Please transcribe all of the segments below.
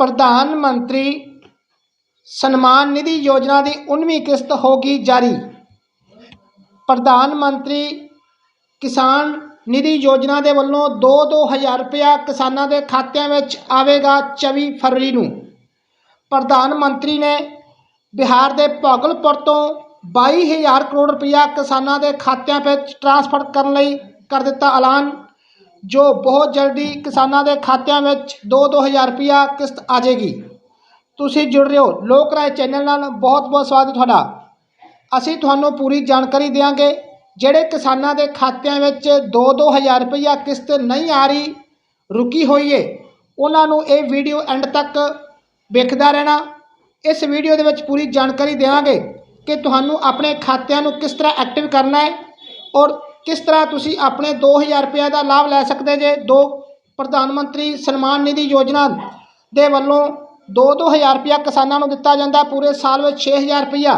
ਪ੍ਰਧਾਨ ਮੰਤਰੀ ਸਨਮਾਨ ਨਿਧੀ ਯੋਜਨਾ ਦੀ 19ਵੀਂ ਕਿਸ਼ਤ ਹੋਗੀ ਜਾਰੀ। ਪ੍ਰਧਾਨ ਮੰਤਰੀ ਕਿਸਾਨ ਨਿਧੀ ਯੋਜਨਾ ਦੇ ਵੱਲੋਂ 2-2 ਹਜ਼ਾਰ ਰੁਪਇਆ ਕਿਸਾਨਾਂ ਦੇ ਖਾਤਿਆਂ ਵਿੱਚ ਆਵੇਗਾ 24 ਫਰਵਰੀ ਨੂੰ। ਪ੍ਰਧਾਨ ਮੰਤਰੀ ਨੇ ਬਿਹਾਰ ਦੇ ਭਾਗਲਪੁਰ ਤੋਂ 22000 ਕਰੋੜ ਰੁਪਇਆ ਕਿਸਾਨਾਂ ਦੇ ਖਾਤਿਆਂ ਵਿੱਚ ਟ੍ਰਾਂਸਫਰ ਕਰਨ ਲਈ ਕਰ ਦਿੱਤਾ ਐਲਾਨ। ਜੋ ਬਹੁਤ ਜਲਦੀ ਕਿਸਾਨਾਂ ਦੇ ਖਾਤਿਆਂ ਵਿੱਚ 2-2000 ਰੁਪਇਆ ਕਿਸ਼ਤ ਆ ਜਾਏਗੀ। ਤੁਸੀਂ ਜੁੜ ਰਹੇ ਹੋ ਲੋਕ ਰਾਏ ਚੈਨਲ ਨਾਲ। ਬਹੁਤ ਬਹੁਤ ਸਵਾਗਤ ਤੁਹਾਡਾ। ਅਸੀਂ ਤੁਹਾਨੂੰ ਪੂਰੀ ਜਾਣਕਾਰੀ ਦੇਵਾਂਗੇ ਜਿਹੜੇ ਕਿਸਾਨਾਂ ਦੇ ਖਾਤਿਆਂ ਵਿੱਚ 2-2000 ਰੁਪਇਆ ਕਿਸ਼ਤ ਨਹੀਂ ਆ ਰਹੀ, ਰੁਕੀ ਹੋਈ ਏ, ਉਹਨਾਂ ਨੂੰ ਇਹ ਵੀਡੀਓ ਐਂਡ ਤੱਕ ਵੇਖਦਾ ਰਹਿਣਾ। ਇਸ ਵੀਡੀਓ ਦੇ ਵਿੱਚ ਪੂਰੀ ਜਾਣਕਾਰੀ ਦੇਵਾਂਗੇ ਕਿ ਤੁਹਾਨੂੰ ਆਪਣੇ ਖਾਤਿਆਂ ਨੂੰ ਕਿਸ ਤਰ੍ਹਾਂ ਐਕਟਿਵ ਕਰਨਾ ਹੈ ਔਰ ਕਿਸ ਤਰ੍ਹਾਂ ਤੁਸੀਂ ਆਪਣੇ 2000 ਰੁਪਏ ਦਾ ਲਾਭ ਲੈ ਸਕਦੇ ਜੇ? ਦੋ, ਪ੍ਰਧਾਨ ਮੰਤਰੀ ਸਨਮਾਨ ਨਿਧੀ ਯੋਜਨਾ ਦੇ ਵੱਲੋਂ 2-2000 ਰੁਪਇਆ ਕਿਸਾਨਾਂ ਨੂੰ ਦਿੱਤਾ ਜਾਂਦਾ। ਪੂਰੇ ਸਾਲ ਵਿੱਚ 6000 ਰੁਪਇਆ।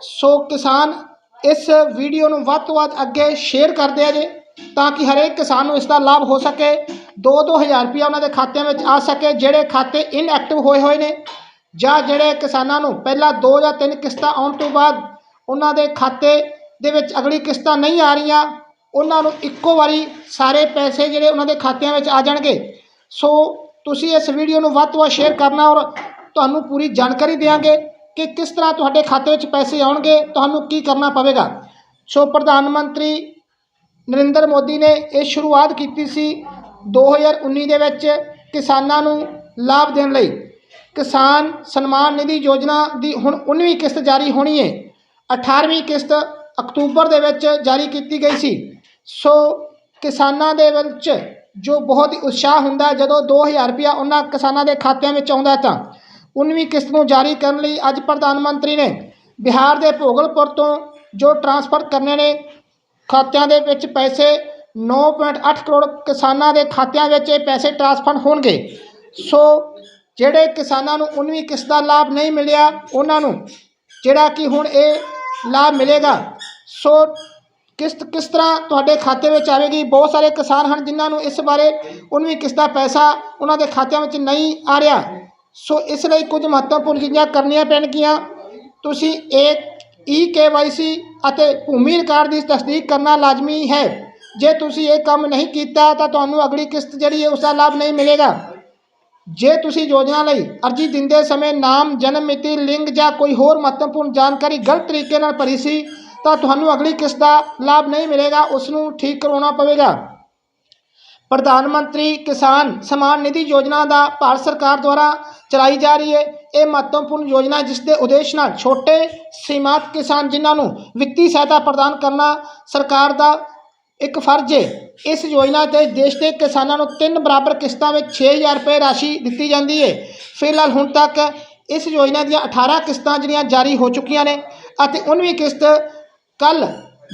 ਸੋ ਕਿਸਾਨ ਇਸ ਵੀਡੀਓ ਨੂੰ ਵੱਧ ਤੋਂ ਵੱਧ ਅੱਗੇ ਸ਼ੇਅਰ ਕਰਦੇ ਆ ਜੇ, ਤਾਂ ਕਿ ਹਰੇਕ ਕਿਸਾਨ ਨੂੰ ਇਸ ਦਾ ਲਾਭ ਹੋ ਸਕੇ। 2-2000 ਰੁਪਇਆ ਉਹਨਾਂ ਦੇ ਖਾਤਿਆਂ ਵਿੱਚ ਆ ਸਕੇ, ਜਿਹੜੇ ਖਾਤੇ ਇਨਐਕਟਿਵ ਹੋਏ ਹੋਏ ਨੇ, ਜਾਂ ਜਿਹੜੇ ਕਿਸਾਨਾਂ ਨੂੰ ਪਹਿਲਾਂ 2 ਜਾਂ 3 ਕਿਸ਼ਤਾਂ ਆਉਣ ਤੋਂ ਬਾਅਦ ਉਹਨਾਂ ਦੇ ਖਾਤੇ ਦੇ ਵਿੱਚ ਅਗਲੀ ਕਿਸ਼ਤਾਂ ਨਹੀਂ ਆ ਰਹੀਆਂ, ਉਹਨਾਂ ਨੂੰ ਇੱਕੋ ਵਾਰੀ ਸਾਰੇ ਪੈਸੇ ਜਿਹੜੇ ਉਹਨਾਂ ਦੇ ਖਾਤਿਆਂ ਵਿੱਚ ਆ ਜਾਣਗੇ। ਸੋ ਤੁਸੀਂ ਇਸ ਵੀਡੀਓ ਨੂੰ ਵੱਧ ਤੋਂ ਵੱਧ ਸ਼ੇਅਰ ਕਰਨਾ ਔਰ ਤੁਹਾਨੂੰ ਪੂਰੀ ਜਾਣਕਾਰੀ ਦੇਵਾਂਗੇ ਕਿ ਕਿਸ ਤਰ੍ਹਾਂ ਤੁਹਾਡੇ ਖਾਤੇ ਵਿੱਚ ਪੈਸੇ ਆਉਣਗੇ, ਤੁਹਾਨੂੰ ਕੀ ਕਰਨਾ ਪਵੇਗਾ। ਸੋ ਪ੍ਰਧਾਨ ਮੰਤਰੀ ਨਰਿੰਦਰ ਮੋਦੀ ਨੇ ਇਹ ਸ਼ੁਰੂਆਤ ਕੀਤੀ ਸੀ 2019 ਦੇ ਵਿੱਚ ਕਿਸਾਨਾਂ ਨੂੰ ਲਾਭ ਦੇਣ ਲਈ। ਕਿਸਾਨ ਸਨਮਾਨ ਨਿਧੀ ਯੋਜਨਾ ਦੀ ਹੁਣ 19ਵੀਂ ਕਿਸ਼ਤ ਜਾਰੀ ਹੋਣੀ ਹੈ। 18ਵੀਂ ਕਿਸ਼ਤ ਅਕਤੂਬਰ ਦੇ ਵਿੱਚ ਜਾਰੀ ਕੀਤੀ ਗਈ ਸੀ। ਸੋ ਕਿਸਾਨਾਂ ਦੇ ਵਿੱਚ ਜੋ ਬਹੁਤ ਹੀ ਉਤਸ਼ਾਹ ਹੁੰਦਾ ਹੈ ਜਦੋਂ 2000 ਰੁਪਇਆ ਉਹਨਾਂ ਕਿਸਾਨਾਂ ਦੇ ਖਾਤਿਆਂ ਵਿੱਚ ਆਉਂਦਾ ਤਾਂ 19ਵੀਂ ਕਿਸ਼ਤ ਨੂੰ ਜਾਰੀ ਕਰਨ ਲਈ ਅੱਜ ਪ੍ਰਧਾਨ ਮੰਤਰੀ ਨੇ ਬਿਹਾਰ ਦੇ ਭੋਗਲਪੁਰ ਤੋਂ ਜੋ ਟ੍ਰਾਂਸਫਰ ਕਰਨੇ ਨੇ, ਖਾਤਿਆਂ ਦੇ ਵਿੱਚ ਪੈਸੇ 9.8 ਕਰੋੜ ਕਿਸਾਨਾਂ ਦੇ ਖਾਤਿਆਂ ਵਿੱਚ ਇਹ ਪੈਸੇ ਟ੍ਰਾਂਸਫਰ ਹੋਣਗੇ। ਸੋ ਜਿਹੜੇ ਕਿਸਾਨਾਂ ਨੂੰ 19ਵੀਂ ਕਿਸ਼ਤ ਦਾ ਲਾਭ ਨਹੀਂ ਮਿਲਿਆ, ਉਹਨਾਂ ਨੂੰ ਜਿਹੜਾ ਕਿ ਹੁਣ ਇਹ ਲਾਭ ਮਿਲੇਗਾ ਸੋ ਕਿਸ਼ਤ ਕਿਸ ਤਰ੍ਹਾਂ ਤੁਹਾਡੇ ਖਾਤੇ ਵਿੱਚ ਆਵੇਗੀ? ਬਹੁਤ ਸਾਰੇ ਕਿਸਾਨ ਹਨ ਜਿਨ੍ਹਾਂ ਨੂੰ ਇਸ ਬਾਰੇ 19ਵੀਂ ਕਿਸ਼ਤ ਦਾ ਪੈਸਾ ਉਹਨਾਂ ਦੇ ਖਾਤਿਆਂ ਵਿੱਚ ਨਹੀਂ ਆ ਰਿਹਾ। ਸੋ ਇਸ ਲਈ ਕੁਝ ਮਹੱਤਵਪੂਰਨ ਚੀਜ਼ਾਂ ਕਰਨੀਆਂ ਪੈਣਗੀਆਂ। ਤੁਸੀਂ ਇੱਕ ਈ ਕੇਵਾਈਸੀ ਅਤੇ ਭੂਮੀ ਰਿਕਾਰਡ ਦੀ ਤਸਦੀਕ ਕਰਨਾ ਲਾਜ਼ਮੀ ਹੈ। ਜੇ ਤੁਸੀਂ ਇਹ ਕੰਮ ਨਹੀਂ ਕੀਤਾ, ਤਾਂ ਤੁਹਾਨੂੰ ਅਗਲੀ ਕਿਸ਼ਤ ਜਿਹੜੀ ਹੈ, ਉਸ ਦਾ ਲਾਭ ਨਹੀਂ ਮਿਲੇਗਾ। ਜੇ ਤੁਸੀਂ ਯੋਜਨਾ ਲਈ ਅਰਜ਼ੀ ਦਿੰਦੇ ਸਮੇਂ ਨਾਮ, ਜਨਮ ਮਿਤੀ, ਲਿੰਗ ਜਾਂ ਕੋਈ ਹੋਰ ਮਹੱਤਵਪੂਰਨ ਜਾਣਕਾਰੀ ਗਲਤ ਤਰੀਕੇ ਨਾਲ ਭਰੀ ਸੀ ਤਾਂ ਤੁਹਾਨੂੰ ਅਗਲੀ ਕਿਸ਼ਤ ਦਾ ਲਾਭ ਨਹੀਂ ਮਿਲੇਗਾ ਉਸ ਨੂੰ ਠੀਕ ਕਰਵਾਉਣਾ ਪਵੇਗਾ। ਪ੍ਰਧਾਨ ਮੰਤਰੀ ਕਿਸਾਨ ਸਮਾਨ ਨਿਧੀ ਯੋਜਨਾ ਦਾ ਭਾਰਤ ਸਰਕਾਰ ਦੁਆਰਾ ਚਲਾਈ ਜਾ ਰਹੀ ਹੈ। ਇਹ ਮਹੱਤਵਪੂਰਨ ਯੋਜਨਾ ਜਿਸ ਦੇ ਉਦੇਸ਼ ਨਾਲ ਛੋਟੇ ਸੀਮਾਂਤ ਕਿਸਾਨ ਜਿਨ੍ਹਾਂ ਨੂੰ ਵਿੱਤੀ ਸਹਾਇਤਾ ਪ੍ਰਦਾਨ ਕਰਨਾ ਸਰਕਾਰ ਦਾ ਇੱਕ ਫਰਜ਼ ਹੈ, ਇਸ ਯੋਜਨਾ ਤੇ ਦੇਸ਼ ਦੇ ਕਿਸਾਨਾਂ ਨੂੰ ਤਿੰਨ ਬਰਾਬਰ ਕਿਸ਼ਤਾਂ ਵਿੱਚ 6000 ਰੁਪਏ ਰਾਸ਼ੀ ਦਿੱਤੀ ਜਾਂਦੀ ਹੈ। ਫਿਲਹਾਲ ਹੁਣ ਤੱਕ ਇਸ ਯੋਜਨਾ ਦੀਆਂ 18 ਕਿਸ਼ਤਾਂ ਜਿਹੜੀਆਂ ਜਾਰੀ ਹੋ ਚੁੱਕੀਆਂ ਨੇ ਅਤੇ 19ਵੀਂ ਕਿਸ਼ਤ ਕੱਲ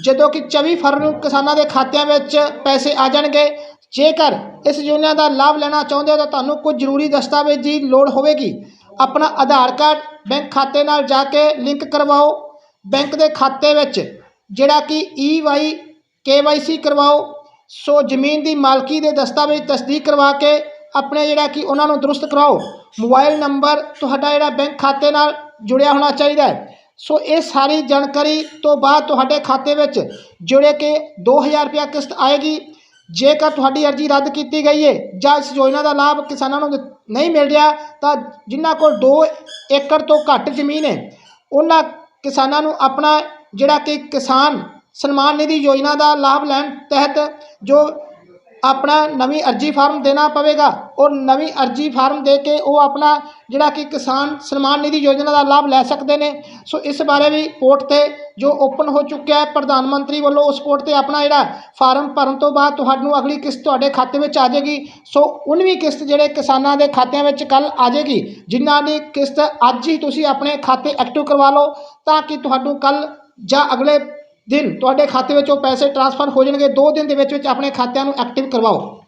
ਜਦੋਂ ਕਿ 24 ਫਰਵਰੀ ਨੂੰ ਕਿਸਾਨਾਂ ਦੇ ਖਾਤਿਆਂ ਵਿੱਚ ਪੈਸੇ ਆ ਜਾਣਗੇ, ਜੇਕਰ ਇਸ ਯੋਜਨਾ ਦਾ ਲਾਭ ਲੈਣਾ ਚਾਹੁੰਦੇ ਹੋ ਤਾਂ ਤੁਹਾਨੂੰ ਕੁਝ ਜ਼ਰੂਰੀ ਦਸਤਾਵੇਜ਼ ਦੀ ਲੋੜ ਹੋਵੇਗੀ। ਆਪਣਾ ਆਧਾਰ ਕਾਰਡ ਬੈਂਕ ਖਾਤੇ ਨਾਲ ਜਾ ਕੇ ਲਿੰਕ ਕਰਵਾਓ। ਬੈਂਕ ਦੇ ਖਾਤੇ ਵਿੱਚ ਜਿਹੜਾ ਕਿ ਈ ਵਾਈ ਕੇਵਾਈਸੀ ਕਰਵਾਓ। ਸੋ ਜ਼ਮੀਨ ਦੀ ਮਾਲਕੀ ਦੇ ਦਸਤਾਵੇਜ਼ ਤਸਦੀਕ ਕਰਵਾ ਕੇ ਆਪਣੇ ਜਿਹੜਾ ਕਿ ਉਹਨਾਂ ਨੂੰ ਦਰੁਸਤ ਕਰਾਓ। ਮੋਬਾਈਲ ਨੰਬਰ ਤੁਹਾਡਾ ਜਿਹੜਾ ਬੈਂਕ ਖਾਤੇ ਨਾਲ ਜੁੜਿਆ ਹੋਣਾ ਚਾਹੀਦਾ ਹੈ। ਸੋ ਇਹ ਸਾਰੀ ਜਾਣਕਾਰੀ ਤੋਂ ਬਾਅਦ ਤੁਹਾਡੇ ਖਾਤੇ ਵਿੱਚ ਜਿਹੜੇ ਕਿ 2000 ਰੁਪਇਆ ਕਿਸ਼ਤ ਆਏਗੀ, ਜੇਕਰ ਤੁਹਾਡੀ ਅਰਜ਼ੀ ਰੱਦ ਕੀਤੀ ਗਈ ਹੈ ਜਾਂ ਇਸ ਯੋਜਨਾ ਦਾ ਲਾਭ ਕਿਸਾਨਾਂ ਨੂੰ ਨਹੀਂ ਮਿਲ ਰਿਹਾ, ਤਾਂ ਜਿਨ੍ਹਾਂ ਕੋਲ 2 ਏਕੜ ਤੋਂ ਘੱਟ ਜ਼ਮੀਨ ਹੈ ਉਹਨਾਂ ਕਿਸਾਨਾਂ ਨੂੰ ਆਪਣਾ ਜਿਹੜਾ ਕਿ ਕਿਸਾਨ ਸਨਮਾਨ ਨਿਧੀ ਯੋਜਨਾ ਦਾ ਲਾਭ ਲੈਣ ਤਹਿਤ ਜੋ ਆਪਣਾ ਨਵੀਂ ਅਰਜ਼ੀ ਫਾਰਮ ਦੇਣਾ ਪਵੇਗਾ ਔਰ ਨਵੀਂ ਅਰਜ਼ੀ ਫਾਰਮ ਦੇ ਕੇ ਉਹ ਆਪਣਾ ਜਿਹੜਾ ਕਿ ਕਿਸਾਨ ਸਨਮਾਨ ਨਿਧੀ ਯੋਜਨਾ ਦਾ ਲਾਭ ਲੈ ਸਕਦੇ ਨੇ। ਸੋ ਇਸ ਬਾਰੇ ਵੀ ਪੋਰਟ ਤੇ ਜੋ ਓਪਨ ਹੋ ਚੁੱਕਿਆ ਹੈ, ਪ੍ਰਧਾਨ ਮੰਤਰੀ ਵੱਲੋਂ ਉਸ ਪੋਰਟ ਤੇ ਆਪਣਾ ਜਿਹੜਾ ਫਾਰਮ ਭਰਨ ਤੋਂ ਬਾਅਦ ਤੁਹਾਨੂੰ ਅਗਲੀ ਕਿਸ਼ਤ ਤੁਹਾਡੇ ਖਾਤੇ ਵਿੱਚ ਆ ਜਾਏਗੀ। ਸੋ 19ਵੀਂ ਕਿਸ਼ਤ ਜਿਹੜੇ ਕਿਸਾਨਾਂ ਦੇ ਖਾਤਿਆਂ ਵਿੱਚ ਕੱਲ ਆ ਜਾਏਗੀ, ਜਿਨ੍ਹਾਂ ਦੀ ਕਿਸ਼ਤ ਅੱਜ ਹੀ ਤੁਸੀਂ ਆਪਣੇ ਖਾਤੇ ਐਕਟਿਵ ਕਰਵਾ ਲਓ ਤਾਂ ਕਿ ਤੁਹਾਨੂੰ ਕੱਲ ਜਾਂ ਅਗਲੇ ਦਿਨ ਤੁਹਾਡੇ ਖਾਤੇ ਵਿੱਚ ਉਹ ਪੈਸੇ ਟ੍ਰਾਂਸਫਰ ਹੋ ਜਾਣਗੇ 2 ਦਿਨ ਦੇ ਵਿੱਚ ਵਿੱਚ ਆਪਣੇ ਖਾਤਿਆਂ ਨੂੰ ਐਕਟਿਵ ਕਰਵਾਓ।